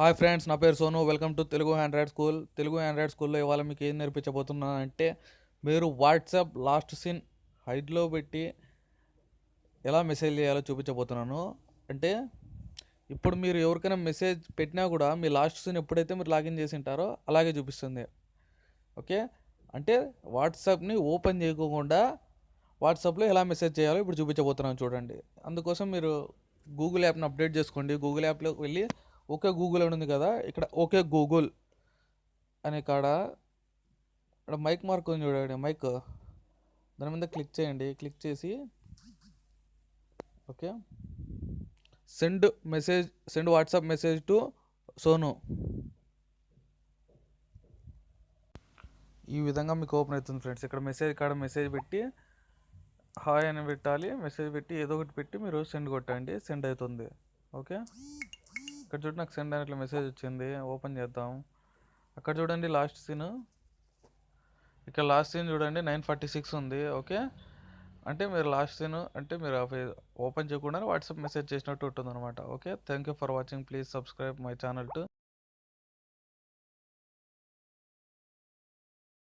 Hi friends నా పేరు Sonu. Welcome to Telugu android school. Telugu android స్కూల్లో ఇవాళ మీకు ఏం నేర్పించబోతున్నానంటే మీరు వాట్సాప్ లాస్ట్ సీన్ హైడ్లో పెట్టి ఎలా మెసేజ్ చేయాలో చూపించబోతున్నాను. అంటే ఇప్పుడు మీరు ఎవరికైనా మెసేజ్ పెట్టినా కూడా మీ లాస్ట్ సీన్ ఎప్పుడైతే మీరు లాగిన్ చేసి ఉంటారో అలాగే చూపిస్తుంది. ఓకే? అంటే వాట్సాప్ని ఓపెన్ చేయకుండా వాట్సాప్లో ఎలా మెసేజ్ చేయాలో ఇప్పుడు చూపించబోతున్నాను చూడండి. అందుకోసం మీరు గూగుల్ యాప్ని అప్డేట్ చేసుకోండి. గూగుల్ యాప్లోకి వెళ్ళి ఓకే గూగుల్ అని ఉంది కదా ఇక్కడ ఓకే గూగుల్ అనే కాడ ఇక్కడ మైక్ మార్క్ ఉంది చూడండి మైక్. దాని మీద క్లిక్ చేయండి క్లిక్ చేసి okay. Send message send WhatsApp message to Sonu. ఈ విధంగా మీకు ఓపెన్ అవుతుంది ఫ్రెండ్స్. ఇక్కడ మెసేజ్ కాడ మెసేజ్ పెట్టి హాయ్ అని పెట్టాలి మెసేజ్ పెట్టి ఏదో ఒకటి పెట్టి మీరు సెండ్ కొట్టండి సెండ్ అవుతుంది. ఓకే? ఇక్కడ చూడండి నాకు సెండ్ అని ఇట్లా మెసేజ్ వచ్చింది. ఓపెన్ చేద్దాం. అక్కడ చూడండి లాస్ట్ సీన్ ఇక్కడ లాస్ట్ సీన్ చూడండి నైన్ ఫార్టీ సిక్స్ ఉంది. ఓకే అంటే మీరు లాస్ట్ సీన్ అంటే మీరు ఓపెన్ చేయకుండా వాట్సాప్ మెసేజ్ చేసినట్టు ఉంటుంది అనమాట okay thank you for watching please subscribe my channel to